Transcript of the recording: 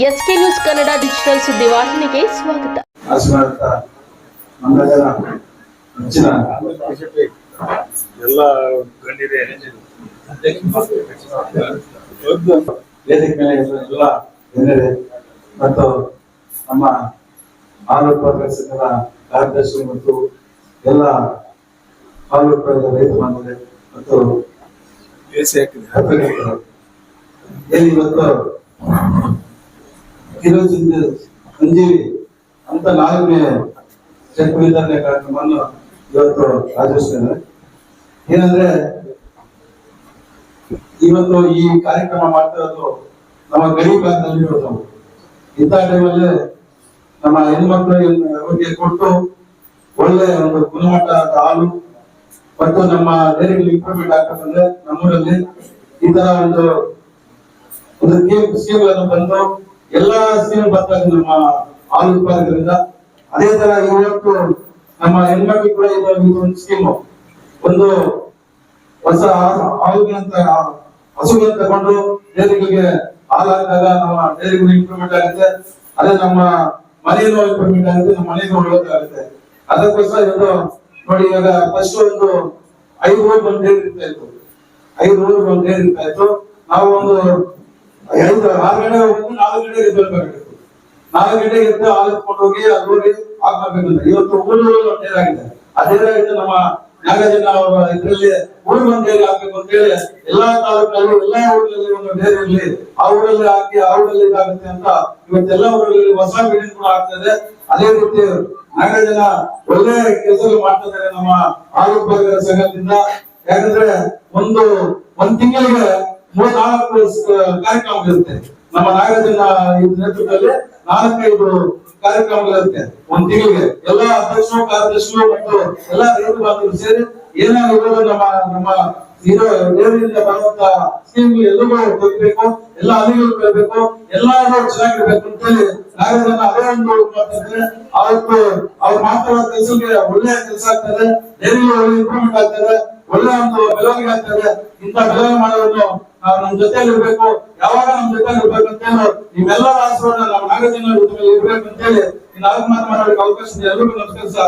S K news Kannada digital ಸುದ್ದಿವಾಹಿನಿಗೆ ಸ್ವಾಗತ. ಎಲ್ಲ ಗಣ್ಯರೇ ವೇದಿಕೆ ಮೇಲೆ ಎಲ್ಲ ಮತ್ತು ನಮ್ಮ ಆರೋಗ್ಯ ಪ್ರದರ್ಶಕರ ಕಾರ್ಯದರ್ಶಿ ಮತ್ತು ಎಲ್ಲ ಆರೋಗ್ಯ ರೈತ ಬಂದಿದೆ. ಮತ್ತು ಇವತ್ತು ಕಿರೋಜಿಂದ ಸಂಜೀವಿ ಅಂತ ನಾಲ್ಕನೇ ಚೆಕ್ ವಿತರಣೆ ಕಾರ್ಯಕ್ರಮವನ್ನು ಇವತ್ತು ಏನಂದ್ರೆ, ಇವತ್ತು ಈ ಕಾರ್ಯಕ್ರಮ ಮಾಡ್ತಿರೋದು ನಮ್ಮ ಗಡಿ ಭಾಗದಲ್ಲಿ ಇರೋದು ನಾವು. ಇಂಥ ಟೈಮಲ್ಲಿ ನಮ್ಮ ಹೆಣ್ಮಕ್ಳು ಅವರಿಗೆ ಕೊಟ್ಟು ಒಳ್ಳೆ ಒಂದು ಗುಣಮಟ್ಟದ ಹಾಲು ಮತ್ತು ನಮ್ಮ ಡೈರಿಗೆ ಇಂಪ್ರೂವ್ಮೆಂಟ್ ಆಗ್ಬೇಕಂದ್ರೆ ನಮ್ಮೂರಲ್ಲಿ ಈ ಒಂದು ಒಂದು ಸ್ಕೀಮ್ ಸ್ಕೀಮ್ಗಳನ್ನು ಬಂದು ಎಲ್ಲಾ ಸ್ಕೀಮ್ ಬರ್ತಾ ಇದೆ ನಮ್ಮ ಹಾಲು ಉತ್ಪಾದಕರಿಂದ. ಅದೇ ತರ ಇವತ್ತು ನಮ್ಮ ಹೆಣ್ಮಕ್ಳು ಕೂಡ ಒಂದು ಸ್ಕೀಮು ಒಂದು ಹೊಸ ಹಾಲುಗಳಂತ ಹಸುಗಳನ್ನ ತಗೊಂಡು ಡೈರಿಗಳಿಗೆ ಹಾಲು ಹಾಕಿದಾಗ ನಮ್ಮ ಡೈರಿಗಳು ಇಂಪ್ರೂವ್ಮೆಂಟ್ ಆಗುತ್ತೆ. ಅದೇ ನಮ್ಮ ಮನೆಯಲ್ಲೂ ಇಂಪ್ರೂವ್ಮೆಂಟ್ ಆಗುತ್ತೆ, ನಮ್ಮ ಮನೆಗೂ ಆಗುತ್ತೆ ಅದಕ್ಕೋಸ್ಕರ ಇವತ್ತು ನೋಡಿ ಇವಾಗ ಫಸ್ಟ್ ಒಂದು ಐದು ಊರಿಗೆ ಒಂದು ಡೇರಿ ಇರ್ತಾ ಇತ್ತು. ಐದು ಊರಿಗೆ ಒಂದು ಡೇರಿ ಇರ್ತಾ ಇತ್ತು. ನಾವು ಒಂದು ಐದು ಆರು ಗಂಟೆ ಹೋಗ್ಬೇಕು ನಾಲ್ಕು ಗಂಟೆಗೆ ಬರ್ಬೇಕಾಗಿತ್ತು ನಾಲ್ಕು ಗಂಟೆಗೆ ಎದ್ದು ಹಾಲು ಎತ್ಕೊಂಡು ಹೋಗಿ ಅಲ್ಲಿ ಹೋಗಿ ಹಾಕ್ಬೇಕಂತ ಇವತ್ತು ಊರು ಅದೇ ರೀತಿ ನಮ್ಮ ನಾಗಜನ ಅವರ ಇದರಲ್ಲಿ ಊರು ಮಂದಿಯಲ್ಲಿ ಹಾಕ್ಬೇಕು ಅಂತ ಹೇಳಿ ಎಲ್ಲಾ ತಾಲೂಕಲ್ಲಿ, ಎಲ್ಲಾ ಊರಲ್ಲಿ ಒಂದು ಬೇರೆ ಇರಲಿ. ಆ ಊರಲ್ಲಿ ಹಾಕಿ, ಆ ಊರಲ್ಲಿ ಇದಾಗುತ್ತೆ ಅಂತ ಇವತ್ತೆಲ್ಲ ಊರಲ್ಲಿ ಹೊಸ ಬಿಲ್ಡಿಂಗ್ ಕೂಡ ಆಗ್ತದೆ ಅದೇ ರೀತಿ ನಾಗಜನ ಒಳ್ಳೆ ಕೆಲಸ ಮಾಡ್ತಾ ಇದ್ದಾರೆ ನಮ್ಮ ಆರೋಗ್ಯ ಸಂಘದಿಂದ. ಯಾಕಂದ್ರೆ ಒಂದು, ಒಂದ್ ತಿಂಗಳಿಗೆ ಮೂರ್ ನಾಲ್ಕು ಕಾರ್ಯಕ್ರಮಗಳಿರುತ್ತೆ ನಮ್ಮ ನಾಗರಾಜನ ನೇತೃತ್ವದಲ್ಲಿ ನಾಲ್ಕೈದು ಕಾರ್ಯಕ್ರಮಗಳಿರುತ್ತೆ. ಒಂದ್ ತಿಂಗಳಿಗೆ ಎಲ್ಲಾ ಅಧ್ಯಕ್ಷರು, ಕಾರ್ಯದರ್ಶಿಗಳು ಮತ್ತು ಎಲ್ಲಾ ರೈತ ಬಾಂಧವರು ಸೇರಿ ಏನಾಗಿರೋದು ನಮ್ಮ ನಮ್ಮ ಇರೋ ನೇರದಿಂದ ಬರುವಂತ ಸ್ಕೀಮ್ ಎಲ್ಲರಿಗೂ ಹೋಗ್ಬೇಕು ಎಲ್ಲ ಅಧಿಗಳು ಬರಬೇಕು ಎಲ್ಲರೂ ಚೆನ್ನಾಗಿರ್ಬೇಕು ಅಂತ ಹೇಳಿ ನಾಗರಾಜನ ಅದೇ ಒಂದು ಮಾತಾಡ್ತಾರೆ ಅವತ್ತು ಅವ್ರು ಮಾತಾಡೋ ಕೆಲಸಕ್ಕೆ ಒಳ್ಳೆ ಕೆಲಸ ಆಗ್ತಾರೆ ಒಳ್ಳೆ ಇಂಪ್ರೂವ್ಮೆಂಟ್ ಆಗ್ತದೆ ಒಳ್ಳೆ ಒಂದು ಬೆಳವಣಿಗೆ ಆಗ್ತದೆ. ಇಂಥ ಬೆಳವಣಿಗೆ ಮಾಡೋದನ್ನು ನಾವು ನಮ್ಮ ಜೊತೆಲಿ ಇರ್ಬೇಕು ಯಾವಾಗ ನಮ್ಮ ಜೊತೆಯಲ್ಲಿ ಇರ್ಬೇಕು ಅಂತ ಹೇಳಿ ನಿಮ್ಮೆಲ್ಲರ ಆಶೀರ್ವಾದ ನಮ್ಮ ಜೊತೆ ಇರ್ಬೇಕು ಅಂತ ಹೇಳಿ ನಾಲ್ಕು ಮಾತು ಮಾತಾಡಕ್ಕೆ ಅವಕಾಶ ಇದೆ. ಎಲ್ರಿಗೂ ನಮಸ್ಕಾರ